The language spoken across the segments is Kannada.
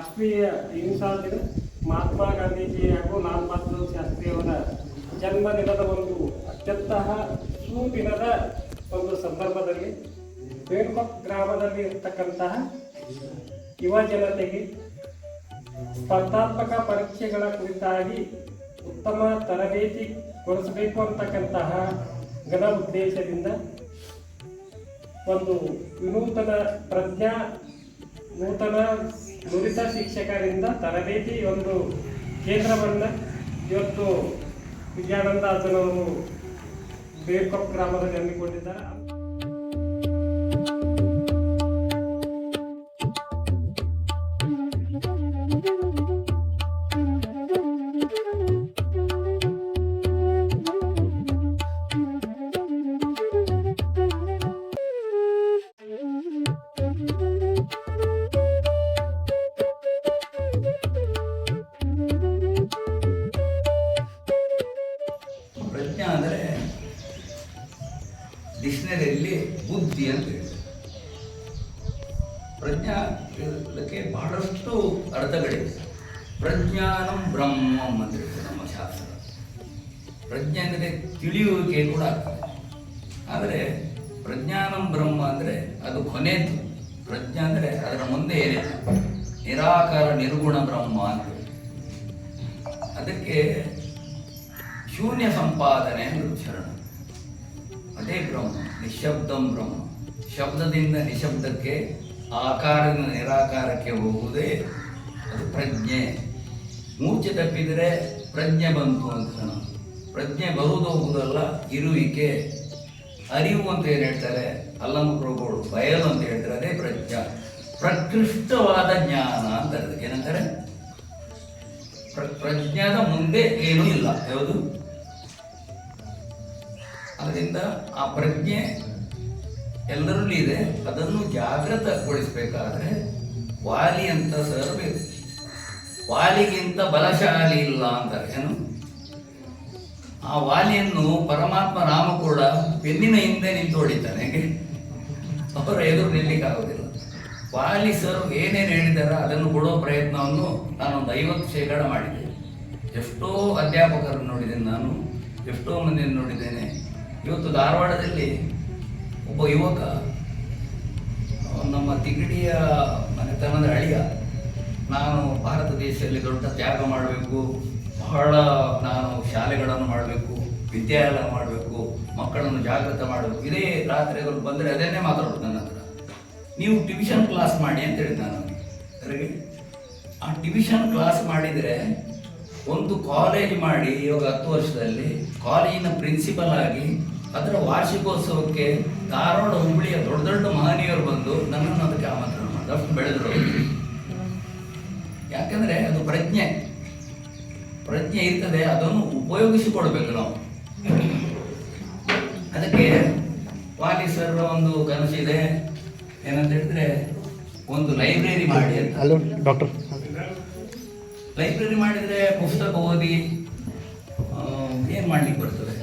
ರಾಷ್ಟ್ರೀಯ ಅಹಿಂಸಾ ದಿನ ಮಹಾತ್ಮ ಗಾಂಧೀಜಿ ಹಾಗೂ ಲಾಲ್ ಬಹದ್ದೂರ್ ಶಾಸ್ತ್ರಿಯವರ ಜನ್ಮದಿನದ ಒಂದು ಅತ್ಯಂತ ಸುದಿನದ ಒಂದು ಸಂದರ್ಭದಲ್ಲಿ ಬೇಡ್ಕೊಪ್ ಗ್ರಾಮದಲ್ಲಿ ಇರ್ತಕ್ಕಂತಹ ಯುವ ಜನತೆಗೆ ಸ್ಪರ್ಧಾತ್ಮಕ ಪರೀಕ್ಷೆಗಳ ಕುರಿತಾಗಿ ಉತ್ತಮ ತರಬೇತಿ ಕೊಡಿಸಬೇಕು ಅಂತಕ್ಕಂತಹ ಘನ ಉದ್ದೇಶದಿಂದ ಒಂದು ವಿನೂತನ ಪ್ರಜ್ಞಾ ನೂತನ ನುರಿತ ಶಿಕ್ಷಕರಿಂದ ತರಬೇತಿ ಒಂದು ಕೇಂದ್ರವನ್ನು ಇವತ್ತು ವಿದ್ಯಾನಂದ ಅಜನವರು ಬೇರ್ಕೊಪ್ ಗ್ರಾಮದಲ್ಲಿ ಹಮ್ಮಿಕೊಂಡಿದ್ದಾರೆ. ಶೂನ್ಯ ಸಂಪಾದನೆ ಶರಣ ಅದೇ ಬ್ರಹ್ಮ, ನಿಶಬ್ದಂ ಬ್ರಹ್ಮ. ಶಬ್ದದಿಂದ ನಿಶಬ್ದಕ್ಕೆ, ಆಕಾರದಿಂದ ನಿರಾಕಾರಕ್ಕೆ ಹೋಗುವುದೇ ಅದು ಪ್ರಜ್ಞೆ. ಮೂರ್ಛೆ ತಪ್ಪಿದರೆ ಪ್ರಜ್ಞೆ ಬಂತು ಅಂತ ನಾವು ಪ್ರಜ್ಞೆ ಬರುವುದು ಹೋಗುವುದಲ್ಲ ಇರುವಿಕೆ. ಅರಿವು ಅಂತ ಏನು ಹೇಳ್ತಾರೆ? ಅಲ್ಲಮ್ಮ ಪ್ರಭುಗಳು, ಬಯಲು ಅಂತ ಹೇಳ್ತಾರೆ, ಅದೇ ಪ್ರಜ್ಞಾ. ಪ್ರಕೃಷ್ಟವಾದ ಜ್ಞಾನ ಅಂತ ಏನಂತಾರೆ? ಪ್ರ- ಪ್ರಜ್ಞಾದ ಮುಂದೆ ಏನೂ ಇಲ್ಲ ಯಾವುದು? ಅದರಿಂದ ಆ ಪ್ರಜ್ಞೆ ಎಲ್ಲರಲ್ಲಿ ಇದೆ, ಅದನ್ನು ಜಾಗೃತಗೊಳಿಸಬೇಕಾದ್ರೆ ವಾಲಿ ಅಂತ ಸರ್ ಬೇಕು. ವಾಲಿಗಿಂತ ಬಲಶಾಲಿ ಇಲ್ಲ ಅಂತಾರೆ, ಏನು? ಆ ವಾಲಿಯನ್ನು ಪರಮಾತ್ಮ ರಾಮ ಕೂಡ ಬೆನ್ನಿನ ಹಿಂದೆ ನಿಂತು ಹೊಡಿತಾನೆ. ಅವರ ಎದುರು ನಿಲ್ಲಿಕ್ಕಾಗೋದಿಲ್ಲ. ವಾಲಿ ಸರ್ ಏನೇನು ಹೇಳಿದ್ದಾರೆ ಅದನ್ನು ಕೊಡೋ ಪ್ರಯತ್ನವನ್ನು ನಾನೊಂದು ಐವತ್ತು ಶೇಕಡ ಮಾಡಿದೆ. ಎಷ್ಟೋ ಅಧ್ಯಾಪಕರನ್ನು ನೋಡಿದ್ದೇನೆ ನಾನು, ಎಷ್ಟೋ ಮಂದಿಯನ್ನು ನೋಡಿದ್ದೇನೆ. ಇವತ್ತು ಧಾರವಾಡದಲ್ಲಿ ಒಬ್ಬ ಯುವಕ ನಮ್ಮ ತಿಗಡಿಯ ಮನೆತನದ ಅಳಿಯ, ನಾನು ಭಾರತ ದೇಶದಲ್ಲಿ ದೊಡ್ಡ ತ್ಯಾಗ ಮಾಡಬೇಕು, ಬಹಳ ನಾನು ಶಾಲೆಗಳನ್ನು ಮಾಡಬೇಕು ವಿದ್ಯಾಲಯ ಮಾಡಬೇಕು, ಮಕ್ಕಳನ್ನು ಜಾಗೃತ ಮಾಡಬೇಕು. ಇದೇ ರಾತ್ರಿಗಳು ಬಂದರೆ ಅದನ್ನೇ ಮಾತಾಡೋದು ನನ್ನ ಹತ್ರ. ನೀವು ಡಿವಿಷನ್ ಕ್ಲಾಸ್ ಮಾಡಿ ಅಂತ ಹೇಳ್ತಾನೆ ನಾನು. ಆ ಡಿವಿಷನ್ ಕ್ಲಾಸ್ ಮಾಡಿದರೆ ಒಂದು ಕಾಲೇಜ್ ಮಾಡಿ ಇವಾಗ ಹತ್ತು ವರ್ಷದಲ್ಲಿ ಕಾಲೇಜಿನ ಪ್ರಿನ್ಸಿಪಲ್ ಆಗಿ ಅದರ ವಾರ್ಷಿಕೋತ್ಸವಕ್ಕೆ ಧಾರವಾಡ ಹುಬ್ಬಳ್ಳಿಯ ದೊಡ್ಡ ದೊಡ್ಡ ಮಹನೀಯರು ಬಂದು ನನ್ನನ್ನು ಅದಕ್ಕೆ ಆಮಂತ್ರಣ ಮಾಡಿ ಅಷ್ಟು ಬೆಳೆದ್ರು ಯಾಕಂದರೆ ಅದು ಪ್ರಜ್ಞೆ. ಪ್ರಜ್ಞೆ ಇರ್ತದೆ, ಅದನ್ನು ಉಪಯೋಗಿಸಿಕೊಡ್ಬೇಕು ನಾವು. ಅದಕ್ಕೆ ವಾಲಿ ಸರ್ ಒಂದು ಕನಸಿದೆ. ಏನಂತ ಹೇಳಿದ್ರೆ ಒಂದು ಲೈಬ್ರರಿ ಮಾಡಿ ಅಂತ. ಹಲೋ ಡಾಕ್ಟರ್ ಲೈಬ್ರರಿ ಮಾಡಿದ್ರೆ ಪುಸ್ತಕ ಓದಿ ಏನು ಮಾಡ್ಲಿಕ್ಕೆ ಬರ್ತದೆ?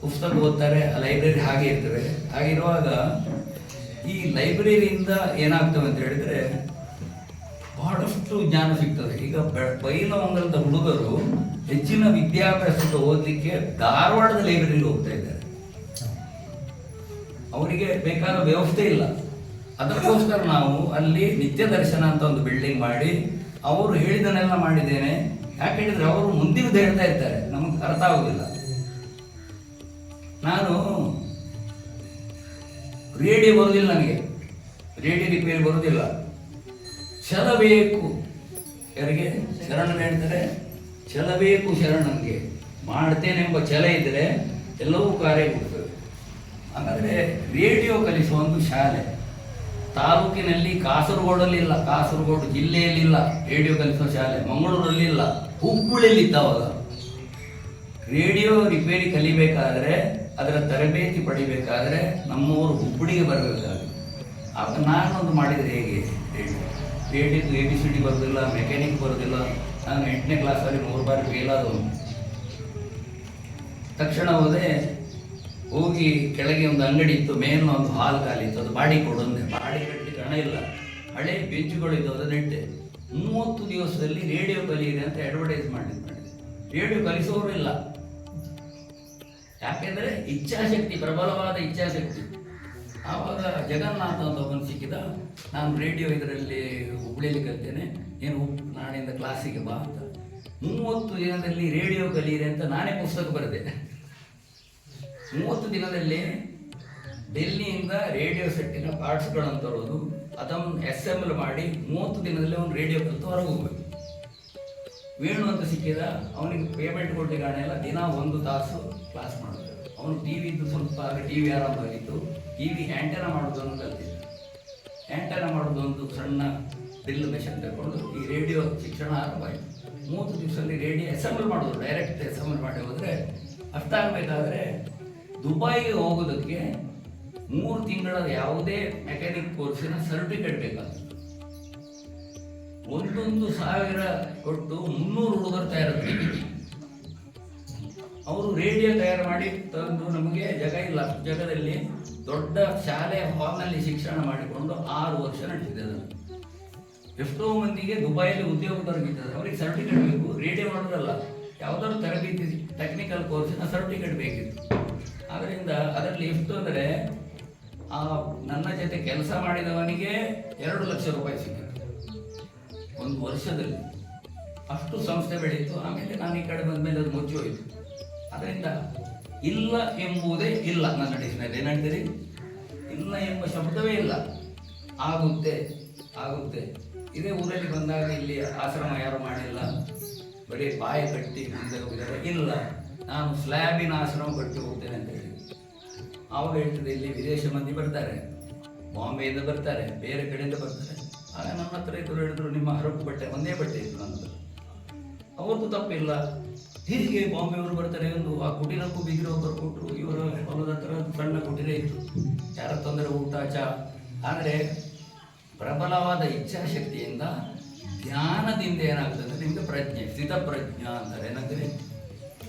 ಪುಸ್ತಕ ಓದ್ತಾರೆ ಆ ಲೈಬ್ರರಿ ಹಾಗೆ ಇರ್ತವೆ ಹಾಗಿರುವಾಗ ಈ ಲೈಬ್ರರಿಯಿಂದ ಏನಾಗ್ತವೆ ಅಂತ ಹೇಳಿದ್ರೆ ಬಹಳಷ್ಟು ಜ್ಞಾನ ಸಿಗ್ತದೆ. ಈಗ ಬೆ- ಬೈಲಹೊಂಗಲದ ಹುಡುಗರು ಹೆಚ್ಚಿನ ವಿದ್ಯಾಭ್ಯಾಸಕ್ಕೆ ಓದಲಿಕ್ಕೆ ಧಾರವಾಡದ ಲೈಬ್ರರಿಗೆ ಹೋಗ್ತಾ ಇದ್ದಾರೆ. ಅವರಿಗೆ ಬೇಕಾದ ವ್ಯವಸ್ಥೆ ಇಲ್ಲ. ಅದಕ್ಕೋಸ್ಕರ ನಾವು ಅಲ್ಲಿ ನಿತ್ಯ ದರ್ಶನ ಅಂತ ಒಂದು ಬಿಲ್ಡಿಂಗ್ ಮಾಡಿ, ಅವರು ಹೇಳಿದನ್ನೆಲ್ಲ ಮಾಡಿದ್ದೇನೆ. ಯಾಕೆ ಹೇಳಿದ್ರೆ ಅವರು ಮುಂದಿನದು ಹೇಳ್ತಾ ಇರ್ತಾರೆ ನಮಗೆ ಅರ್ಥ ಆಗುದಿಲ್ಲ. ನಾನು ರೇಡಿಯೋ ಬರುವುದಿಲ್ಲ ನನಗೆ. ರೇಡಿಯೋ ರಿಪೇರಿ ಛಲ ಬೇಕು ಯಾರಿಗೆ? ಶರಣರು ಹೇಳ್ತಾರೆ ಛಲ ಬೇಕು ಶರಣನಿಗೆ. ಮಾಡ್ತೇನೆಂಬ ಛಲ ಇದ್ರೆ ಎಲ್ಲವೂ ಕಾರ್ಯ ಕೊಡ್ತದೆ. ಹಾಗಾದ್ರೆ ರೇಡಿಯೋ ಕಲಿಸುವ ಒಂದು ಶಾಲೆ. ತಾಲೂಕಿನಲ್ಲಿ ಕಾಸರಗೋಡಲ್ಲಿ ಇಲ್ಲ ಕಾಸರಗೋಡು ಜಿಲ್ಲೆಯಲ್ಲಿ ಇಲ್ಲ ರೇಡಿಯೋ ಕಲಿಸುವ ಶಾಲೆ ಮಂಗಳೂರಲ್ಲಿ ಇಲ್ಲ ಹುಬ್ಬಳ್ಳಿಯಲ್ಲಿ ಇತ್ತು ರೇಡಿಯೋ ರಿಪೇರಿ ಕಲಿಬೇಕಾದ್ರೆ, ಅದರ ತರಬೇತಿ ಪಡಿಬೇಕಾದ್ರೆ ನಮ್ಮವರು ಹುಬ್ಬಳ್ಳಿಗೆ ಬರಬೇಕಾಗುತ್ತೆ. ಆಗ ನಾನೊಂದು ಮಾಡಿದರೆ ಹೇಗೆ? ರೇಡಿಯೋ. ರೇಡಿಯೋದು ಎ ಬಿ ಸಿ ಡಿ ಬರೋದಿಲ್ಲ ಮೆಕ್ಯಾನಿಕ್ ಬರೋದಿಲ್ಲ, ನಾನು ಎಂಟನೇ ಕ್ಲಾಸಲ್ಲಿ ಮೂರು ಬಾರಿ ಫೇಲ್ ತಕ್ಷಣ ಹೋದೆ ಹೋಗಿ ಕೆಳಗೆ ಒಂದು ಅಂಗಡಿ ಇತ್ತು ಮೇನ್ ಒಂದು ಹಾಲ್ ಖಾಲಿ ಇತ್ತು, ಅದು ಬಾಡಿ ಕೊಡೋದೇ ಬಾಡಿ ಕಟ್ಟಲಿಕ್ಕೆ ಹಣ ಇಲ್ಲ. ಹಳೆ ಬೆಂಚುಗಳಿದ್ದು ಅದನ್ನ ಇಟ್ಟೆ ಮೂವತ್ತು ದಿವಸದಲ್ಲಿ ರೇಡಿಯೋ ಕಲಿಯಿದೆ ಅಂತ ಅಡ್ವರ್ಟೈಸ್ ಮಾಡಿ ರೇಡಿಯೋ ಕಲಿಸೋರು ಇಲ್ಲ. ಯಾಕೆಂದ್ರೆ ಇಚ್ಛಾಶಕ್ತಿ, ಪ್ರಬಲವಾದ ಇಚ್ಛಾಶಕ್ತಿ. ಆವಾಗ ಜಗನ್ನಾಥ ಅಂತ ಒಬ್ಬನು ಸಿಕ್ಕಿದ, ನಾನು ರೇಡಿಯೋ ಇದರಲ್ಲಿ ಹುಬ್ಳಿಯಲ್ಲಿ ಕಲ್ತೇನೆ ಏನು ನಾಳೆಯಿಂದ ಕ್ಲಾಸಿಗೆ ಬಾ ಅಂತ. ಮೂವತ್ತು ದಿನದಲ್ಲಿ ರೇಡಿಯೋ ಕಲಿಯಿದೆ ಅಂತ ನಾನೇ ಪುಸ್ತಕ ಬರೆದೆ. ಮೂವತ್ತು ದಿನದಲ್ಲಿ ಡೆಲ್ಲಿಯಿಂದ ರೇಡಿಯೋ ಸೆಟ್ಟಿನ ಪಾರ್ಟ್ಸ್ಗಳನ್ನು ತರೋದು, ಅದನ್ನು ಅಸೆಂಬಲ್ ಮಾಡಿ ಮೂವತ್ತು ದಿನದಲ್ಲಿ ಅವನು ರೇಡಿಯೋ ಕಲಿತು ಹೊರಗೆ ಹೋಗ್ಬೇಕು ವೇಣು ಅಂತ ಸಿಕ್ಕಿದ, ಅವನಿಗೆ ಪೇಮೆಂಟ್ ಹಣ ಇಲ್ಲ, ದಿನ ಒಂದು ತಾಸು ಕ್ಲಾಸ್ ಮಾಡಿದ್ರು ಅವನು ಟಿ ವಿದ್ದು ಸ್ವಲ್ಪ ಟಿ ವಿ ಆರಾಮಾಗಿತ್ತು ಟಿ ವಿ ಆ್ಯಂಟನ ಮಾಡೋದನ್ನು ಕಲ್ತಿದ್ದ. ಆ್ಯಂಟನ ಮಾಡೋದೊಂದು ಸಣ್ಣ ಡ್ರಿಲ್ ಮೆಷನ್ ತಗೊಂಡು ಈ ರೇಡಿಯೋ ಶಿಕ್ಷಣ ಆರಂಭ ಆಯಿತು ಮೂವತ್ತು ದಿವಸದಲ್ಲಿ ರೇಡಿಯೋ ಅಸೆಂಬಲ್ ಮಾಡೋದು ಡೈರೆಕ್ಟ್ ಅಸೆಂಬಲ್ ಮಾಡಿ ಹೋದರೆ ಅಷ್ಟಾಗಬೇಕಾದ್ರೆ ದುಬೈಗೆ ಹೋಗೋದಕ್ಕೆ ಮೂರು ತಿಂಗಳ ಯಾವುದೇ ಮೆಕ್ಯಾನಿಕ್ ಕೋರ್ಸಿನ ಸರ್ಟಿಫಿಕೇಟ್ ಬೇಕಾಗ್ತದೆ. ಒಂದೊಂದು ಸಾವಿರ ಕೊಟ್ಟು ಮುನ್ನೂರು ಹುಡುಗರು ತಯಾರಿಸ್ತೀವಿ ಅವರು ರೇಡಿಯೋ ತಯಾರು ಮಾಡಿ ತಂದು ನಮಗೆ ಜಗ ಇಲ್ಲ, ಜಗದಲ್ಲಿ ದೊಡ್ಡ ಶಾಲೆ ಹಾಲ್ನಲ್ಲಿ ಶಿಕ್ಷಣ ಮಾಡಿಕೊಂಡು ಆರು ವರ್ಷ ನಡೆಸಿದೆ ಅದನ್ನು ಎಷ್ಟೋ ಮಂದಿಗೆ ದುಬೈಯಲ್ಲಿ ಉದ್ಯೋಗ ದೊರಕಿದ್ದಾರೆ ಅವರಿಗೆ ಸರ್ಟಿಫಿಕೇಟ್ ಬೇಕು. ರೇಡಿಯೋ ಮಾಡೋದಲ್ಲ ಯಾವುದಾದ್ರು ತರಬೇತಿ ಟೆಕ್ನಿಕಲ್ ಕೋರ್ಸಿನ ಸರ್ಟಿಫಿಕೇಟ್ ಬೇಕಿತ್ತು. ಅದರಿಂದ ಅದರಲ್ಲಿ ಎಷ್ಟು ಅಂದರೆ ಆ ನನ್ನ ಜೊತೆ ಕೆಲಸ ಮಾಡಿದವನಿಗೆ ಎರಡು ಲಕ್ಷ ರೂಪಾಯಿ ಸಿಕ್ಕಿತ್ತು ಒಂದು ವರ್ಷದಲ್ಲಿ. ಅಷ್ಟು ಸಂಸ್ಥೆ ಬೆಳೀತು, ಆಮೇಲೆ ನಾನು ಈ ಕಡೆ ಬಂದ ಮೇಲೆ ಅದು ಮುಚ್ಚಿ ಹೋಯಿತು. ಅದರಿಂದ ಇಲ್ಲ ಎಂಬುದೇ ಇಲ್ಲ ನನ್ನ ಡಿಕ್ಷನರಿ ಏನಂತೀರಿ ಇಲ್ಲ ಎಂಬ ಶಬ್ದವೇ ಇಲ್ಲ. ಆಗುತ್ತೆ ಆಗುತ್ತೆ. ಇದೇ ಊರಲ್ಲಿ ಬಂದಾಗ ಇಲ್ಲಿ ಆಶ್ರಮ ಯಾರು ಮಾಡಿಲ್ಲ. ಬರೀ ಬಾಯಿ ಕಟ್ಟಿ ಮುಂದೆ ಹೋಗಿದ್ದಾರೆ. ಇಲ್ಲ, ನಾನು ಸ್ಲ್ಯಾಬಿನ ಆಶ್ರಮ ಕಟ್ಟಿ ಹೋಗ್ತೇನೆ ಅಂತ ಆವಾಗ ಹೇಳ್ತದೆ ಇಲ್ಲಿ ವಿದೇಶ ಮಂದಿ ಬರ್ತಾರೆ ಬಾಂಬೆಯಿಂದ ಬರ್ತಾರೆ, ಬೇರೆ ಕಡೆಯಿಂದ ಬರ್ತಾರೆ. ಆಗ ನಮ್ಮ ಹತ್ರ ಇದ್ರು ಹೇಳಿದ್ರು, ನಿಮ್ಮ ಹರಕು ಬಟ್ಟೆ, ಒಂದೇ ಬಟ್ಟೆ ಇತ್ತು ಅವ್ರಿಗೂ ಅವ್ರದ್ದು ತಪ್ಪಿಲ್ಲ. ಹೀಗೆ ಬಾಂಬೆಯವರು ಬರ್ತಾರೆ ಒಂದು ಆ ಕುಟೀರಕ್ಕೂ ಬಿಗಿರೋ ಒಬ್ಬರು ಕೊಟ್ಟರು ಇವರ ಹೊಲದ ಹತ್ರ ಸಣ್ಣ ಕುಟೀರ ಇತ್ತು. ಯಾರ ತೊಂದರೆ ಊಟ ಚಾ. ಆದರೆ ಪ್ರಬಲವಾದ ಇಚ್ಛಾಶಕ್ತಿಯಿಂದ ಧ್ಯಾನದಿಂದ ಏನಾಗ್ತದೆ? ಅಂದರೆ ನಿಮ್ಮದು ಪ್ರಜ್ಞೆ, ಸ್ಥಿತ ಪ್ರಜ್ಞಾ ಅಂತಾರೆ ಏನಂದರೆ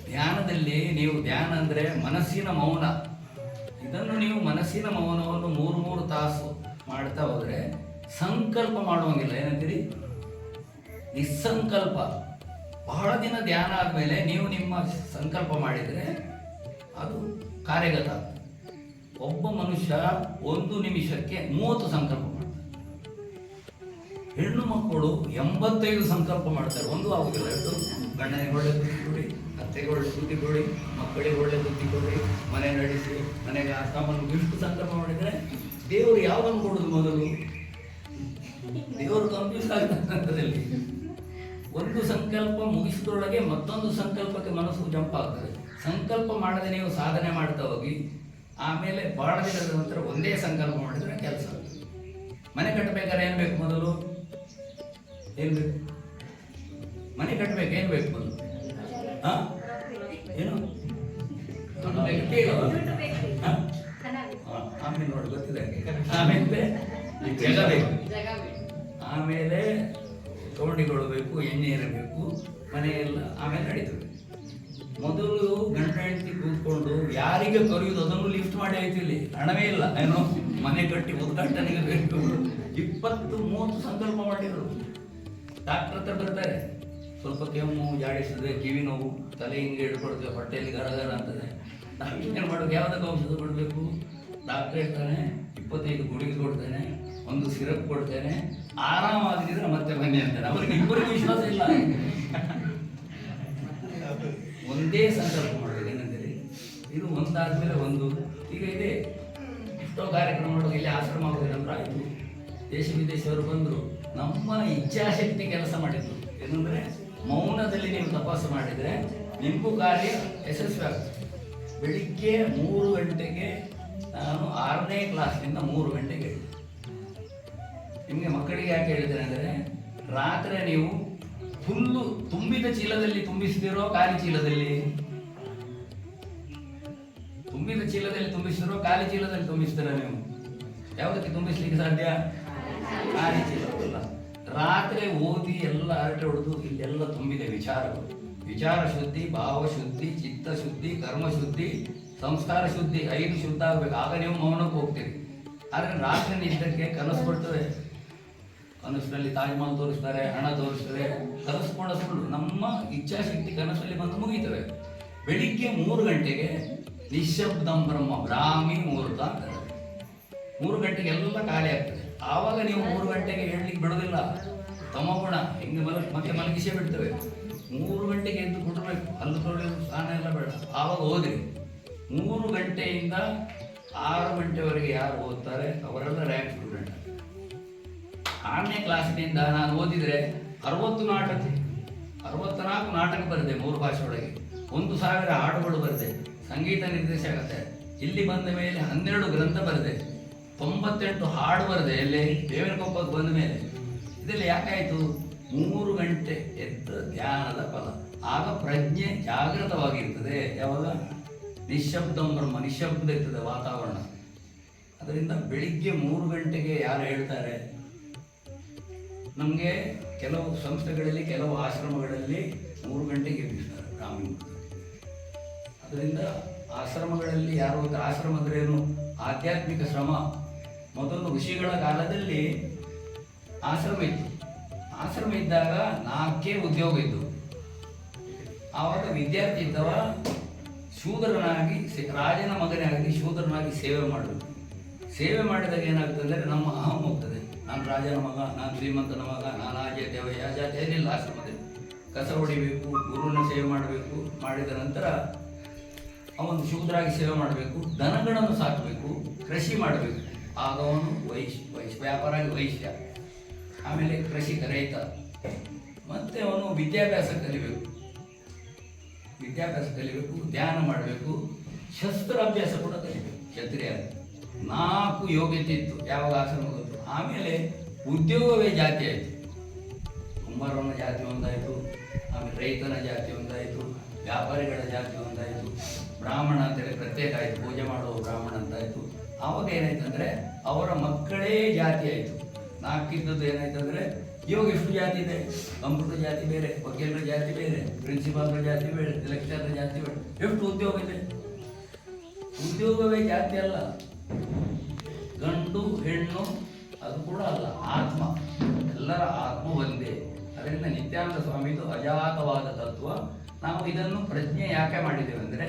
ಧ್ಯಾನದಲ್ಲಿ ನೀವು ಧ್ಯಾನ ಅಂದರೆ ಮನಸ್ಸಿನ ಮೌನ. ಇದನ್ನು ನೀವು ಮನಸ್ಸಿನ ಮೌನವನ್ನು ಮೂರು ಮೂರು ತಾಸು ಮಾಡ್ತಾ ಹೋದರೆ ಸಂಕಲ್ಪ ಮಾಡುವಂಗಿಲ್ಲ. ಏನಂತೀರಿ? ನಿಸ್ಸಂಕಲ್ಪ. ಬಹಳ ದಿನ ಧ್ಯಾನ ಆದಮೇಲೆ ನೀವು ನಿಮ್ಮ ಸಂಕಲ್ಪ ಮಾಡಿದರೆ ಅದು ಕಾರ್ಯಗತ. ಒಬ್ಬ ಮನುಷ್ಯ ಒಂದು ನಿಮಿಷಕ್ಕೆ ಮೂವತ್ತು ಸಂಕಲ್ಪ ಮಾಡ್ತಾರೆ ಹೆಣ್ಣು ಮಕ್ಕಳು ಎಂಬತ್ತೈದು ಸಂಕಲ್ಪ ಮಾಡ್ತಾರೆ. ಒಂದು ಆಗುದಿಲ್ಲ. ಗಂಡನಿಗೆ ಒಳ್ಳೆ ಒಳ್ಳೆ ಬುದ್ಧಿ ಕೊಡಿ ಮಕ್ಕಳಿಗೆ ಒಳ್ಳೆ ಬುದ್ಧಿ ಕೊಡಿ ಮನೆ ನಡೆಸಿ, ಮನೆಗೆ ಸಾಮಾನು ಇಷ್ಟು ಸಂಕಲ್ಪ ಮಾಡಿದರೆ ದೇವರು ಯಾವನ್ನು ಕೊಡೋದು ಮೊದಲು? ದೇವರು ಕನ್ಫ್ಯೂಸ್ ಆಗ್ತದೆ ಒಂದು ಸಂಕಲ್ಪ ಮುಗಿಸಿದ್ರೊಳಗೆ ಮತ್ತೊಂದು ಸಂಕಲ್ಪಕ್ಕೆ ಮನಸ್ಸು ಜಂಪ್ ಆಗ್ತದೆ. ಸಂಕಲ್ಪ ಮಾಡದೆ ನೀವು ಸಾಧನೆ ಮಾಡ್ತಾ ಹೋಗಿ, ಆಮೇಲೆ ಬಹಳ ದಿನದ ನಂತರ ಒಂದೇ ಸಂಕಲ್ಪ ಮಾಡಿದ್ರೆ ಕೆಲಸ. ಮನೆ ಕಟ್ಟಬೇಕಾದ್ರೆ ಏನ್ ಬೇಕು ಮೊದಲು? ಏನ್ ಬೇಕು? ಮನೆ ಕಟ್ಟಬೇಕು ಏನ್ ಬೇಕು ಮೊದಲು? ಹಾ? ಏನು? ಆಮೇಲೆ ನೋಡಿ ಆಮೇಲೆ ಆಮೇಲೆ ಕವಡಿಗಳು ಬೇಕು, ಎಣ್ಣೆ ಇರಬೇಕು ಮನೆಯೆಲ್ಲ ಆಮೇಲೆ ನಡೀತದೆ. ಮೊದಲು ಗಂಡ ಹೆಂಡತಿ ಕೂತ್ಕೊಂಡು ಯಾರಿಗೆ ಕರೆಯುವುದು ಅದನ್ನು ಲಿಫ್ಟ್ ಮಾಡಿ ಆಯ್ತು ಇಲ್ಲಿ. ಹಣವೇ ಇಲ್ಲ. ಏನು ಮನೆ ಕಟ್ಟಿ ಉದ್ಘಾಟನೆಗೆ ಬೇಕು ಇಪ್ಪತ್ತು ಮೂವತ್ತು ಸಂಕಲ್ಪ ಮಾಡಿದ್ರು. ಡಾಕ್ಟರ್ ಹತ್ರ ಬರ್ತಾರೆ. ಸ್ವಲ್ಪ ಕೆಮ್ಮು ಜಾಡಿಸಿದ್ರೆ ಕಿವಿ ನೋವು, ತಲೆ ಹಿಂಗೆ ಹಿಡ್ಕೊಳ್ತೇವೆ ಹೊಟ್ಟೆಯಲ್ಲಿ ಗರ ಗರ ಅಂತದೆ ನಾವು ಏನು ಮಾಡೋದು ಯಾವುದಕ್ಕೆ ಔಷಧ ಕೊಡಬೇಕು? ಡಾಕ್ಟರ್ ಹೇಳ್ತಾನೆ ಇಪ್ಪತ್ತೈದು ಗುಳಿಗೆ ಕೊಡ್ತೇನೆ, ಒಂದು ಸಿರಪ್ ಕೊಡ್ತೇನೆ, ಆರಾಮಾಗಿದ್ರೆ ಮತ್ತೆ ಬನ್ನಿ ಅಂತಾನೆ. ಅವ್ರಿಗೆ ಇಬ್ಬರಿಗೂ ವಿಶ್ವಾಸ ಇಲ್ಲ. ಒಂದೇ ಸಂಕಲ್ಪ ಮಾಡೋದು ಏನಂದರೆ ಇದು ಒಂದಾದ್ಮೇಲೆ ಒಂದು. ಈಗ ಇದೆ. ಎಷ್ಟೋ ಕಾರ್ಯಕ್ರಮ ಮಾಡೋದು ಇಲ್ಲಿ ಆಶ್ರಮ ಆಯಿತು. ದೇಶ ವಿದೇಶಿಯವರು ಬಂದರು. ನಮ್ಮ ಇಚ್ಛಾಶಕ್ತಿ ಕೆಲಸ ಮಾಡಿದ್ರು. ಏನಂದ್ರೆ ಮೌನದಲ್ಲಿ ನೀವು ತಪಾಸು ಮಾಡಿದರೆ ನಿಮಗೂ ಕಾರ್ಯ ಯಶಸ್ವಿ ಆಗ್ತದೆ. ಬೆಳಿಗ್ಗೆ ಮೂರು ಗಂಟೆಗೆ ನಾನು ಆರನೇ ಕ್ಲಾಸ್ನಿಂದ ಮೂರು ಗಂಟೆಗೆ ನಿಮಗೆ ಮಕ್ಕಳಿಗೆ ಯಾಕೆ ಹೇಳಿದ್ದೇನೆ ಅಂದರೆ, ರಾತ್ರಿ ನೀವು ಫುಲ್ಲು ತುಂಬಿದ ಚೀಲದಲ್ಲಿ ತುಂಬಿಸ್ತಿರೋ ಖಾಲಿ ಚೀಲದಲ್ಲಿ, ತುಂಬಿದ ಚೀಲದಲ್ಲಿ ತುಂಬಿಸ್ತಿರೋ ಖಾಲಿ ಚೀಲದಲ್ಲಿ ತುಂಬಿಸ್ತೀರ ನೀವು? ಯಾವುದಕ್ಕೆ ತುಂಬಿಸ್ಲಿಕ್ಕೆ ಸಾಧ್ಯ? ಖಾಲಿ ಚೀಲ. ರಾತ್ರಿ ಓದಿ ಎಲ್ಲ ಹರಟೆ ಹೊಡೆದು ಇಲ್ಲೆಲ್ಲ ತುಂಬಿದೆ ವಿಚಾರಗಳು. ವಿಚಾರ ಶುದ್ಧಿ, ಭಾವ ಶುದ್ಧಿ, ಚಿತ್ತ ಶುದ್ಧಿ, ಕರ್ಮ ಶುದ್ಧಿ, ಸಂಸ್ಕಾರ ಶುದ್ಧಿ, ಐದು ಶುದ್ಧ ಆಗಬೇಕು. ಆಗ ನೀವು ಮೌನಕ್ಕೆ ಹೋಗ್ತೀರಿ. ಆದರೆ ರಾತ್ರಿ ನಿದ್ದಕ್ಕೆ ಕನಸು ಬರ್ತದೆ ಕನಸಿನಲ್ಲಿ ತಾಜ್ಮಹಲ್ ತೋರಿಸ್ತಾರೆ, ಹಣ ತೋರಿಸ್ತಾರೆ. ಕನಸು ಕೊಡಿಸ್ಕೊಂಡು ನಮ್ಮ ಇಚ್ಛಾಶಕ್ತಿ ಕನಸಲ್ಲಿ ಬಂದು ಮುಗೀತವೆ ಬೆಳಿಗ್ಗೆ ಮೂರು ಗಂಟೆಗೆ ನಿಶಬ್ದಂ ಬ್ರಹ್ಮ, ಬ್ರಾಹ್ಮಿ ಮುಹೂರ್ತ ಮೂರು ಗಂಟೆಗೆ ಎಲ್ಲ ಖಾಲಿ ಆಗ್ತದೆ. ಆವಾಗ ನೀವು ಮೂರು ಗಂಟೆಗೆ ಹೇಳಲಿಕ್ಕೆ ಬಿಡೋದಿಲ್ಲ. ತಮ್ಮ ಗುಣ. ಹಿಂಗೆ ಮಲ, ಮತ್ತೆ ಮಲಗಿಸೇ ಬಿಡ್ತೇವೆ. ಮೂರು ಗಂಟೆಗೆ ಎದ್ದು ಕೊಡಬೇಕು ಅಲ್ಲಿ ತೊಳೆದು ಸ್ನಾನ ಎಲ್ಲ ಬೇಡ. ಆವಾಗ ಓದಿ ಮೂರು ಗಂಟೆಯಿಂದ ಆರು ಗಂಟೆವರೆಗೆ ಯಾರು ಓದ್ತಾರೆ? ಅವರೆಲ್ಲ ರ್ಯಾಂಕ್ ಸ್ಟೂಡೆಂಟ್. ಆರನೇ ಕ್ಲಾಸಿನಿಂದ ನಾನು ಓದಿದರೆ ಅರವತ್ತು ನಾಟಕ. ಅರವತ್ನಾಲ್ಕು ನಾಟಕ ಬರೆದೆ ಮೂರು ಭಾಷೆ ಒಳಗೆ ಒಂದು ಸಾವಿರ ಹಾಡುಗಳು ಬರೆದೆ. ಸಂಗೀತ ನಿರ್ದೇಶಕತೆ ಇಲ್ಲಿ ಬಂದ ಮೇಲೆ ಹನ್ನೆರಡು ಗ್ರಂಥ ಬರೆದೆ. ತೊಂಬತ್ತೆಂಟು ಹಾಡು ಬರದೆ ಎಲ್ಲಿ ದೇವರಕೊಪ್ಪಕ್ಕೆ ಬಂದ ಮೇಲೆ ಇದೆಲ್ಲ ಯಾಕಾಯಿತು ಮೂರು ಗಂಟೆ ಎದ್ದ ಧ್ಯಾನದ ಫಲ. ಆಗ ಪ್ರಜ್ಞೆ ಜಾಗೃತವಾಗಿರ್ತದೆ. ಯಾವಾಗ? ನಿಶಬ್ದ ಬ್ರಹ್ಮ ನಿಶಬ್ದ ಇರ್ತದೆ ವಾತಾವರಣ. ಅದರಿಂದ ಬೆಳಿಗ್ಗೆ ಮೂರು ಗಂಟೆಗೆ ಯಾರು ಹೇಳ್ತಾರೆ? ನಮಗೆ ಕೆಲವು ಸಂಸ್ಥೆಗಳಲ್ಲಿ, ಕೆಲವು ಆಶ್ರಮಗಳಲ್ಲಿ ಮೂರು ಗಂಟೆಗೆ ಎಬ್ಬಿಸ್ತಾರೆ ಬ್ರಾಹ್ಮಣ ಅದರಿಂದ ಆಶ್ರಮಗಳಲ್ಲಿ ಯಾರು ಆಶ್ರಮ ಅಂದ್ರೆ ಆಧ್ಯಾತ್ಮಿಕ ಶ್ರಮ. ಮೊದಲು ಋಷಿಗಳ ಕಾಲದಲ್ಲಿ ಆಶ್ರಮ ಇತ್ತು. ಆಶ್ರಮ ಇದ್ದಾಗ ನಾಲ್ಕೇ ಉದ್ಯೋಗ ಇದ್ದು. ಆವಾಗ ವಿದ್ಯಾರ್ಥಿ ಇದ್ದವ, ಶೂದ್ರನಾಗಿ ರಾಜನ ಮಗನಾಗಿ ಶೂದ್ರನಾಗಿ ಸೇವೆ ಮಾಡಬೇಕು. ಸೇವೆ ಮಾಡಿದಾಗ ಏನಾಗ್ತದೆ ಅಂದರೆ ನಮ್ಮ ಅಹಂ ಹೋಗ್ತದೆ. ನಾನು ರಾಜನ ಮಗ, ನಾನು ಶ್ರೀಮಂತನ ಮಗ, ನಾನು ಆಜೆ ದೇವ ಯಾಜಾತಿ ಏನಿಲ್ಲ ಆಶ್ರಮದಲ್ಲಿ. ಕಸ ಹೊಡಿಬೇಕು ಗುರುವಿನ ಸೇವೆ ಮಾಡಬೇಕು, ಮಾಡಿದ ನಂತರ ಅವನು ಶೂದ್ರಾಗಿ ಸೇವೆ ಮಾಡಬೇಕು, ದನಗಳನ್ನು ಸಾಕಬೇಕು, ಕೃಷಿ ಮಾಡಬೇಕು. ಆಗ ಅವನು ವೈಶ್ ವೈಶ್ ವ್ಯಾಪಾರ ವೈಶ್ಯ. ಆಮೇಲೆ ಕೃಷಿಕ ರೈತ. ಮತ್ತೆ ಅವನು ವಿದ್ಯಾಭ್ಯಾಸ ಕಲಿಬೇಕು. ವಿದ್ಯಾಭ್ಯಾಸ ಕಲಿಬೇಕು, ಧ್ಯಾನ ಮಾಡಬೇಕು, ಶಸ್ತ್ರಾಭ್ಯಾಸ ಕೂಡ ಕಲಿಬೇಕು, ಕ್ಷತ್ರಿಯ. ನಾಲ್ಕು ಯೋಗ್ಯತೆ ಇತ್ತು, ಯಾವಾಗ ಆಸನ ಗೊತ್ತು ಆಮೇಲೆ ಉದ್ಯೋಗವೇ ಜಾತಿ ಆಯಿತು. ಕುಂಬಾರನ ಜಾತಿ ಒಂದಾಯಿತು, ಆಮೇಲೆ ರೈತನ ಜಾತಿ ಒಂದಾಯಿತು, ವ್ಯಾಪಾರಿಗಳ ಜಾತಿ ಒಂದಾಯಿತು, ಬ್ರಾಹ್ಮಣ ಅಂತೇಳಿ ಪ್ರತ್ಯೇಕ ಆಯಿತು, ಪೂಜೆ ಮಾಡುವ ಬ್ರಾಹ್ಮಣ ಅಂತಾಯಿತು. ಆವಾಗ ಏನಾಯ್ತು ಅಂದರೆ ಅವರ ಮಕ್ಕಳೇ ಜಾತಿ ಆಯಿತು. ನಾಲ್ಕಿದ್ದದ್ದು ಏನಾಯ್ತು ಅಂದರೆ ಇವಾಗ ಎಷ್ಟು ಜಾತಿ ಇದೆ ಕಂಪ್ಯೂಟರ್ ಜಾತಿ ಬೇರೆ, ವಕೀಲರ ಜಾತಿ ಬೇರೆ ಪ್ರಿನ್ಸಿಪಾಲ್ರ ಜಾತಿ ಬೇರೆ ಲೆಕ್ಚರ್ರ ಜಾತಿ ಬೇರೆ, ಎಷ್ಟು ಉದ್ಯೋಗ ಇದೆ? ಉದ್ಯೋಗವೇ ಜಾತಿ ಅಲ್ಲ. ಗಂಡು, ಹೆಣ್ಣು, ಅದು ಕೂಡ ಅಲ್ಲ, ಆತ್ಮ. ಎಲ್ಲರ ಆತ್ಮ ಒಂದೇ. ಅದರಿಂದ ನಿತ್ಯಾನಂದ ಸ್ವಾಮಿದು ಅಜಾತವಾದ ತತ್ವ. ನಾವು ಇದನ್ನು ಪ್ರಜ್ಞೆ ಯಾಕೆ ಮಾಡಿದ್ದೇವೆ ಅಂದರೆ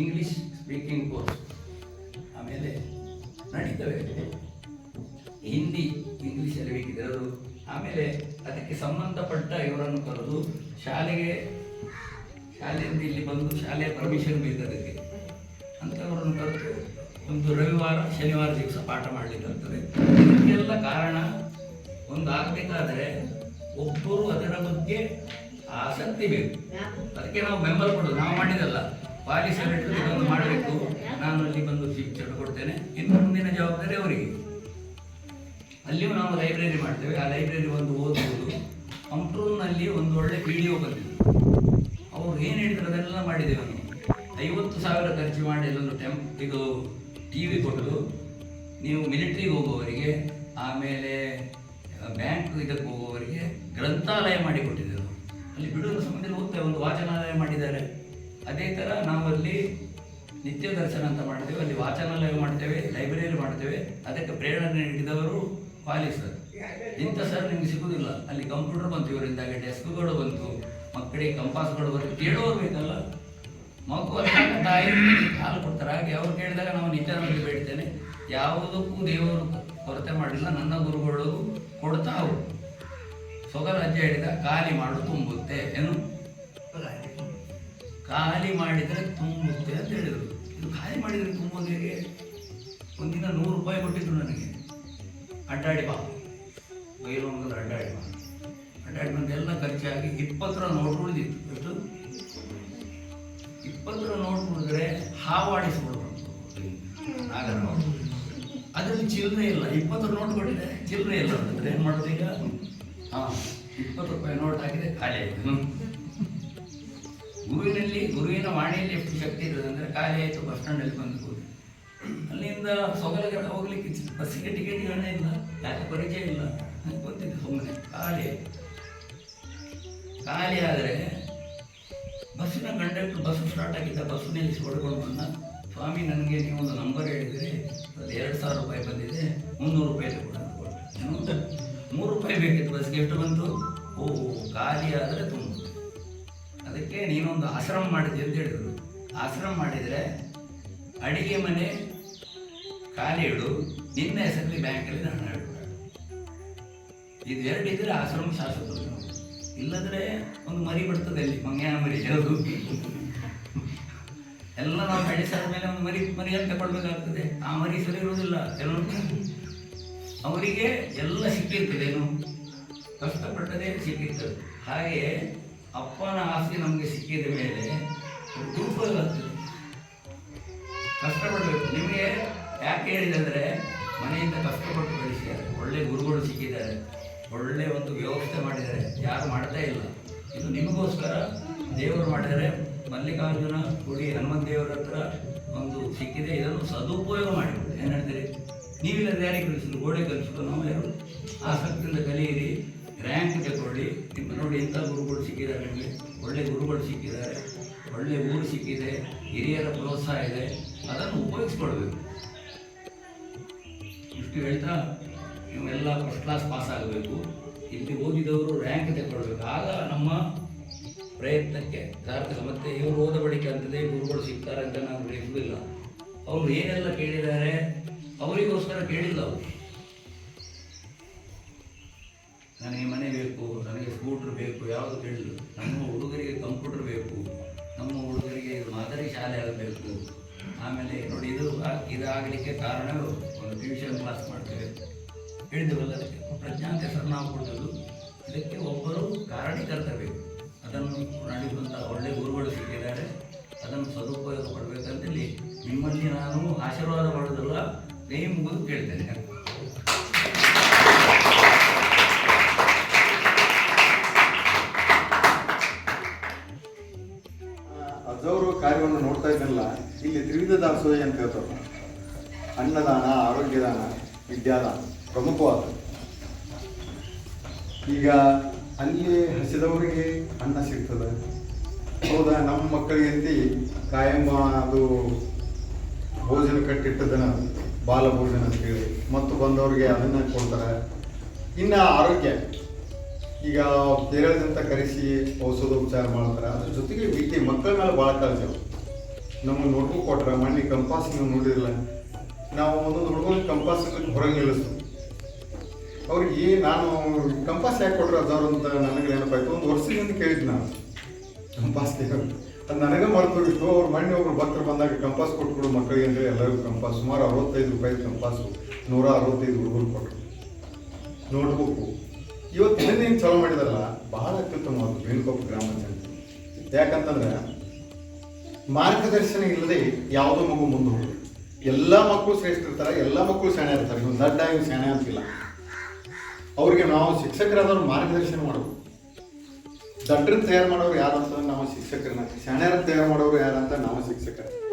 ಇಂಗ್ಲಿಷ್ ಸ್ಪೀಕಿಂಗ್ ಕೋರ್ಸ್ ಆಮೇಲೆ ನಡೀತವೆ. ಹಿಂದಿ ಇಂಗ್ಲೀಷಲ್ಲಿ ಬೇಕಿದ್ದರು ಆಮೇಲೆ ಅದಕ್ಕೆ ಸಂಬಂಧಪಟ್ಟ ಇವರನ್ನು ಕರೆದು ಶಾಲೆಗೆ ಶಾಲೆಯಿಂದ ಇಲ್ಲಿ ಬಂದು ಶಾಲೆಯ ಪರ್ಮಿಷನ್ ಬೇಕು ಅದಕ್ಕೆ. ಅಂಥವರನ್ನು ಕರೆದು ಒಂದು ರವಿವಾರ ಶನಿವಾರ ದಿವಸ ಪಾಠ ಮಾಡಲಿಕ್ಕೆ ಆಗ್ತದೆ. ಇದಕ್ಕೆಲ್ಲ ಕಾರಣ ಒಂದು ಆಗಬೇಕಾದ್ರೆ ಒಬ್ಬರು ಅದರ ಬಗ್ಗೆ ಆಸಕ್ತಿ ಬೇಕು. ಅದಕ್ಕೆ ನಾವು ಬೆಂಬಲ ಕೊಡೋದು. ನಾವು ಮಾಡಿದಲ್ಲ. ಪಾಲಿಸ್ ಇದನ್ನು ಮಾಡಬೇಕು. ನಾನು ಅಲ್ಲಿ ಬಂದು ಶಿಕ್ಷಣ ಕೊಡ್ತೇನೆ. ಇನ್ನು ಮುಂದಿನ ಜವಾಬ್ದಾರಿ ಅವರಿಗೆ. ಅಲ್ಲಿಯೂ ನಾವು ಲೈಬ್ರರಿ ಮಾಡ್ತೇವೆ. ಆ ಲೈಬ್ರರಿ ಒಂದು ಓದುವುದು ಕಂಪ್ಯೂಟರ್ನಲ್ಲಿ ಒಂದು ಒಳ್ಳೆ ವಿಡಿಯೋ ಬಂದಿದೆ. ಅವ್ರು ಏನು ಹೇಳಿದ್ರು ಅದೆಲ್ಲ ಮಾಡಿದ್ದೇವೆ ನಾವು. ಐವತ್ತು ಸಾವಿರ ಖರ್ಚು ಮಾಡಿ ಅಲ್ಲೊಂದು ಟೆಂಪ್ ಇದು ಟಿ ವಿ ಕೊಟ್ಟು ನೀವು ಮಿಲಿಟ್ರಿಗೆ ಹೋಗುವವರಿಗೆ, ಆಮೇಲೆ ಬ್ಯಾಂಕ್ ಇದಕ್ಕೆ ಹೋಗುವವರಿಗೆ ಗ್ರಂಥಾಲಯ ಮಾಡಿ ಕೊಟ್ಟಿದ್ದರು ಅಲ್ಲಿ ಬಿಡುವ ಸಮಯದಲ್ಲಿ ಒಂದು ವಾಚನಾಲಯ ಮಾಡಿದ್ದಾರೆ. ಅದೇ ಥರ ನಾವಲ್ಲಿ ನಿತ್ಯ ದರ್ಶನ ಅಂತ ಮಾಡ್ತೇವೆ, ಅಲ್ಲಿ ವಾಚನಾಲಯ ಮಾಡ್ತೇವೆ ಲೈಬ್ರರಿ ಮಾಡ್ತೇವೆ. ಅದಕ್ಕೆ ಪ್ರೇರಣೆ ನೀಡಿದವರು ಪಾಲಿಸರ್ ಇಂಥ ಸರ್ ನಿಮ್ಗೆ ಸಿಗುವುದಿಲ್ಲ ಅಲ್ಲಿ ಕಂಪ್ಯೂಟರ್ ಬಂತು, ಇವರಿಂದಾಗಿ ಡೆಸ್ಕ್ಗಳು ಬಂತು, ಮಕ್ಕಳಿಗೆ ಕಂಪಾಸ್ಗಳು ಬಂತು. ಕೇಳೋರು ಬೇಕಲ್ಲ. ಮಗು ತಾಯಿ ಹಾಲು ಕೊಡ್ತಾರೆ. ಹಾಗೆ ಅವ್ರು ಕೇಳಿದಾಗ ನಾವು ನಿತ್ಯಾನಂದ ಬೇಡ್ತೇನೆ. ಯಾವುದಕ್ಕೂ ದೇವರು ಕೊರತೆ ಮಾಡಿಲ್ಲ. ನನ್ನ ಗುರುಗಳು ಕೊಡ್ತಾವು ಸೊಗರ ಅಜ್ಜ ಹೇಳಿದ, ಖಾಲಿ ಮಾಡು, ತುಂಬುತ್ತೆ. ಏನು ಖಾಲಿ ಮಾಡಿದರೆ ತುಂಬುತ್ತೆ ಅಂತ ಹೇಳಿದರು. ಇದು ಖಾಲಿ ಮಾಡಿದರೆ ತುಂಬೋದು ಹೇಗೆ ಒಂದಿನ ನೂರು ರೂಪಾಯಿ ಕೊಟ್ಟಿದ್ರು ನನಗೆ. ಅಡ್ಡಾಡಿ ಬಾ. ಬೈಲೊಂಗದ ಅಡ್ಡಾಡಿ ಬಾ. ಅಡ್ಡಾಡಿ ಬಂದು ಎಲ್ಲ ಖರ್ಚಾಗಿ ಇಪ್ಪತ್ತರ ನೋಟ್ ಉಳಿದಿತ್ತು. ಎಷ್ಟು? ಇಪ್ಪತ್ತರ ನೋಟ್ ಉಳಿದ್ರೆ ಹಾವಾಡಿಸ್ಬಿಡ್ಬೇಕು ನಾಗರ ಅದರಲ್ಲಿ ಚಿಲ್ಲರೆ ಇಲ್ಲ. ಇಪ್ಪತ್ತು ನೋಟ್ ಕೊಟ್ಟಿದೆ ಚಿಲ್ಲರೆ ಇಲ್ಲ. ಅಂತಂದ್ರೆ ಏನು ಮಾಡೋದು ಈಗ? ಹಾಂ, ಇಪ್ಪತ್ತು ರೂಪಾಯಿ ನೋಟ್ ಹಾಕಿದೆ ಖಾಲಿ ಆಯಿತು. ಗುರುವಿನಲ್ಲಿ ಗುರುವಿನ ವಾಣಿಯಲ್ಲಿ ಎಷ್ಟು ಶಕ್ತಿ ಇರ್ತದೆ ಅಂದರೆ ಖಾಲಿ ಆಯಿತು ಬಸ್ ಸ್ಟ್ಯಾಂಡಲ್ಲಿ ಬಂದು ಹೋಗಿ ಅಲ್ಲಿಂದ ಸೊಗಲಿಗೆ ಹೋಗ್ಲಿಕ್ಕೆ ಬಸ್ಸಿಗೆ ಟಿಕೆಟ್ ಹಣ ಇಲ್ಲ, ಯಾಕೆ ಪರಿಚಯ ಇಲ್ಲ? ಗೊತ್ತಿದೆ ಸುಮ್ಮನೆ ಖಾಲಿ. ಖಾಲಿ ಆದರೆ ಬಸ್ಸಿನ ಕಂಡಕ್ಟರ್ ಬಸ್ ಸ್ಟಾರ್ಟ್ ಆಗಿದ್ದ ಬಸ್ ನಿಲ್ಲಿಸಿ ಹೊಡ್ಕೊಂಡು ಬಂದ. ಸ್ವಾಮಿ, ನನಗೆ ನೀವು ಒಂದು ನಂಬರ್ ಹೇಳಿದರೆ ಅದು ಎರಡು ಸಾವಿರ ರೂಪಾಯಿ ಬಂದಿದೆ, ಮುನ್ನೂರು ರೂಪಾಯಿ ತಗೊಂಡು ಮೂರು ರೂಪಾಯಿ ಬೇಕಿತ್ತು ಬಸ್ಗೆ ಎಷ್ಟು ಬಂತು? ಓ ಖಾಲಿ ಆದರೆ ತುಂಬ. ಅದಕ್ಕೆ ನೀನೊಂದು ಆಶ್ರಮ ಮಾಡಿದೆ ಅಂತ ಹೇಳಿದ್ರು. ಆಶ್ರಮ ಮಾಡಿದರೆ ಅಡಿಗೆ ಮನೆ ಖಾಲಿ ಇಡು, ನಿನ್ನ ಹೆಸರಲ್ಲಿ ಬ್ಯಾಂಕಲ್ಲಿ ಹಣ ಇಡು. ಇದು ಎರಡಿದ್ರೆ ಇದ್ರೆ ಆಶ್ರಮ ಶಾಶ್ವತ ಇಲ್ಲದ್ರೆ ಒಂದು ಮರಿ ಬರ್ತದೆ ಅಲ್ಲಿ, ಮಂಗ್ಯಾನ ಮರಿ ಹೇಳೋದು ಎಲ್ಲ ನಾವು ಬೆಳೆಸಾದ ಮೇಲೆ ಒಂದು ಮರಿ ಮರಿಯನ್ನು ತಗೊಳ್ಬೇಕಾಗ್ತದೆ ಆ ಮರಿ ಸರಿ ಇರುವುದಿಲ್ಲ ಕೆಲವೊಂದು ಅವರಿಗೆ ಎಲ್ಲ ಸಿಕ್ಕಿರ್ತದೆ, ಏನು? ಕಷ್ಟಪಟ್ಟದೇ ಸಿಕ್ಕಿರ್ತದೆ. ಹಾಗೆ ಅಪ್ಪನ ಆಸೆ ನಮಗೆ ಸಿಕ್ಕಿದ ಮೇಲೆ ಅದು ಕಷ್ಟಪಡಬೇಕು. ನಿಮಗೆ ಯಾಕೆ ಹೇಳಿದ್ರೆ ಮನೆಯಿಂದ ಕಷ್ಟಪಟ್ಟು ಬೆಳೆಸಿದ್ದಾರೆ ಒಳ್ಳೆ ಗುರುಗಳು ಸಿಕ್ಕಿದ್ದಾರೆ. ಒಳ್ಳೆ ಒಂದು ವ್ಯವಸ್ಥೆ ಮಾಡಿದ್ದಾರೆ. ಯಾರು ಮಾಡ್ತಾ ಇಲ್ಲ. ಇದು ನಿಮಗೋಸ್ಕರ ದೇವರು ಮಾಡಿದರೆ ಮಲ್ಲಿಕಾರ್ಜುನ ಗುಡಿ ಹನುಮಂತ ದೇವರ ಹತ್ರ ಒಂದು ಸಿಕ್ಕಿದೆ. ಇದನ್ನು ಸದುಪಯೋಗ ಮಾಡಿ ಏನು ಹೇಳ್ತೀರಿ? ನೀವಿಲ್ಲದೆ ಯಾರಿಗೆ ಕಲಿಸಿದ್ರು? ಗೋಡೆ ನಾವು ಯಾರು ಆಸಕ್ತಿಯಿಂದ ಕಲಿಯಿರಿ. ರ್ಯಾಂಕ್ ತಗೊಳ್ಳಿ ನಿಮ್ಮ ನೋಡಿ ಎಂಥ ಗುರುಗಳು ಸಿಕ್ಕಿದ್ದಾರೆ ನಿಮಗೆ. ಒಳ್ಳೆ ಗುರುಗಳು ಸಿಕ್ಕಿದ್ದಾರೆ, ಒಳ್ಳೆ ಊರು ಸಿಕ್ಕಿದೆ, ಹಿರಿಯರ ಪ್ರೋತ್ಸಾಹ ಇದೆ, ಅದನ್ನು ಉಪಯೋಗಿಸ್ಕೊಳ್ಬೇಕು. ಇಷ್ಟು ಹೇಳ್ತಾ ನೀವೆಲ್ಲ ಫಸ್ಟ್ ಕ್ಲಾಸ್ ಪಾಸ್ ಆಗಬೇಕು. ಇಲ್ಲಿ ಓದಿದವರು ರ್ಯಾಂಕ್ ತಗೊಳ್ಬೇಕು ಆಗ ನಮ್ಮ ಪ್ರಯತ್ನಕ್ಕೆ ಸಾರ್ಥಕ ಮತ್ತೆ ಇವರು ಓದ ಬಳಿಕ ಅಂತದೇ ಗುರುಗಳು ಸಿಗ್ತಾರೆ ಅಂತ ನಾನು ಗ್ರಹಿಸುವುದಿಲ್ಲ ಅವರು ಏನೆಲ್ಲ ಕೇಳಿದ್ದಾರೆ? ಅವರಿಗೋಸ್ಕರ ಕೇಳಿಲ್ಲ ಅವರು. ನನಗೆ ಮನೆ ಬೇಕು, ನನಗೆ ಸ್ಕೂಟ್ರ್ ಬೇಕು, ಯಾವುದು ಹೇಳಲು ನಮ್ಮ ಹುಡುಗರಿಗೆ ಕಂಪ್ಯೂಟರ್ ಬೇಕು, ನಮ್ಮ ಹುಡುಗರಿಗೆ ಮಾದರಿ ಶಾಲೆ ಆಗಬೇಕು ಆಮೇಲೆ ನೋಡಿ ಇದು ಇದಾಗಲಿಕ್ಕೆ ಕಾರಣ ಒಂದು ಟ್ಯೂಷನ್ ಕ್ಲಾಸ್ ಮಾಡ್ತೇವೆ. ಹೇಳಿದೆವಲ್ಲ, ಅದಕ್ಕೆ ಪ್ರಜ್ಞಾಂತ ಹೆಸರು ನಾವು ಕೊಡೋದು ಇದಕ್ಕೆ ಒಬ್ಬರು ಕಾರಣೀಕರ್ತಬೇಕು ಅದನ್ನು ನಡೆಯುವಂಥ ಒಳ್ಳೆ ಗುರುಗಳು ಸಿಕ್ಕಿದ್ದಾರೆ. ಅದನ್ನು ಸದುಪಯೋಗ ಪಡಬೇಕಂತೇಳಿ ನಿಮ್ಮಲ್ಲಿ ನಾನು ಆಶೀರ್ವಾದ ಮಾಡೋದಲ್ಲ ಕೈ ಮುಗಿದು ಕೇಳ್ತೇನೆ. ದಾಸೋಹಿ ಅಂತ ಹೇಳ್ತಾರೆ. ಅನ್ನದಾನ, ಆರೋಗ್ಯದಾನ, ವಿದ್ಯಾದಾನ, ಪ್ರಮುಖವಾದ. ಈಗ ಅಲ್ಲಿ ಹಸಿದವರಿಗೆ ಅನ್ನ ಸಿಗ್ತದೆ. ಹೌದಾ? ನಮ್ಮ ಮಕ್ಕಳಿಗಂತಿ ಕಾಯಂಬ ಅದು ಭೋಜನ ಕಟ್ಟಿಟ್ಟದನ್ನ ಬಾಲ ಭೋಜನ ಅಂತ ಹೇಳಿ. ಮತ್ತು ಬಂದವರಿಗೆ ಅದನ್ನ ಕೊಡ್ತಾರೆ. ಇನ್ನು ಆರೋಗ್ಯ. ಈಗ ಕೇರಳದಂತ ಕರೆಸಿ ಔಷಧೋಪಚಾರ ಮಾಡ್ತಾರೆ. ಅದ್ರ ಜೊತೆಗೆ ವಿದ್ಯೆ ಮಕ್ಕಳ ಮೇಲೆ ಭಾಳ ಕಾಳಜಿ. ನಮಗೆ ನೋಟ್ಬುಕ್ ಕೊಟ್ರೆ ಮಣ್ಣಿ ಕಂಪಾಸ್ ನೀವು ನೋಡಿರಲ್ಲ. ನಾವು ಒಂದೊಂದು ಹುಡುಗನ ಕಂಪಾಸ್ ಹೊರಗೆ ನಿಲ್ಲಿಸ್ತೀವಿ. ಅವ್ರಿಗೆ ನಾನು ಕಂಪಾಸ್ ಯಾಕೆ ಕೊಟ್ರೆ ಅದಾರು ಅಂತ ನನಗೆ ನೆನಪಾಯ್ತು. ಒಂದು ವರ್ಷದಿಂದ ಕೇಳಿದ್ದು ನಾನು. ಕಂಪಾಸ್ ಅದು ನನಗೆ ಮರ್ತೋಗಿತ್ತು ಅವ್ರ ಮಣ್ಣಿ ಒಬ್ರು ಭಕ್ತರು ಬಂದಾಗ ಕಂಪಾಸ್ ಕೊಟ್ಬಿಡು ಮಕ್ಕಳಿಗೆ ಅಂದರೆ ಎಲ್ಲರಿಗೂ ಕಂಪಾಸ್ ಸುಮಾರು ಅರವತ್ತೈದು ರೂಪಾಯಿ ಕಂಪಾಸು ನೂರ ಅರವತ್ತೈದು ಹುಡುಗರು ಕೊಟ್ಟರು ನೋಡ್ಬೇಕು ಇವತ್ತು ಏನೇನು ಚಾಲು ಮಾಡಿದಾರಲ್ಲ ಬಹಳ ಅತ್ಯುತ್ತಮವಾದ ಬೇಣುಕೊಪ್ಪ ಗ್ರಾಮ ಪಂಚಾಯತ್ ಯಾಕಂತಂದ್ರೆ ಮಾರ್ಗದರ್ಶನ ಇಲ್ಲದೆ ಯಾವುದೋ ಮಗು ಮುಂದೆ ಹೋಗುತ್ತೆ ಎಲ್ಲ ಮಕ್ಕಳು ಶ್ರೇಷ್ಠ ಇರ್ತಾರೆ, ಎಲ್ಲ ಮಕ್ಕಳು ಸೆಣೆ ಇರ್ತಾರೆ. ಇವ್ನು ದಡ್ಡ ಇವ್ ಶಾಣೆ ಅಂತಿಲ್ಲ. ಅವ್ರಿಗೆ ನಾವು ಶಿಕ್ಷಕರಾದವ್ರು ಮಾರ್ಗದರ್ಶನ ಮಾಡಬೇಕು. ದಡ್ಡರನ್ನ ತಯಾರು ಮಾಡೋರು ಯಾರಂತ ನಾವು ಶಿಕ್ಷಕರನ್ನ ಸೆಣೆಯರನ್ನು ತಯಾರು ಮಾಡೋರು ಯಾರಂತ ನಾವು ಶಿಕ್ಷಕರು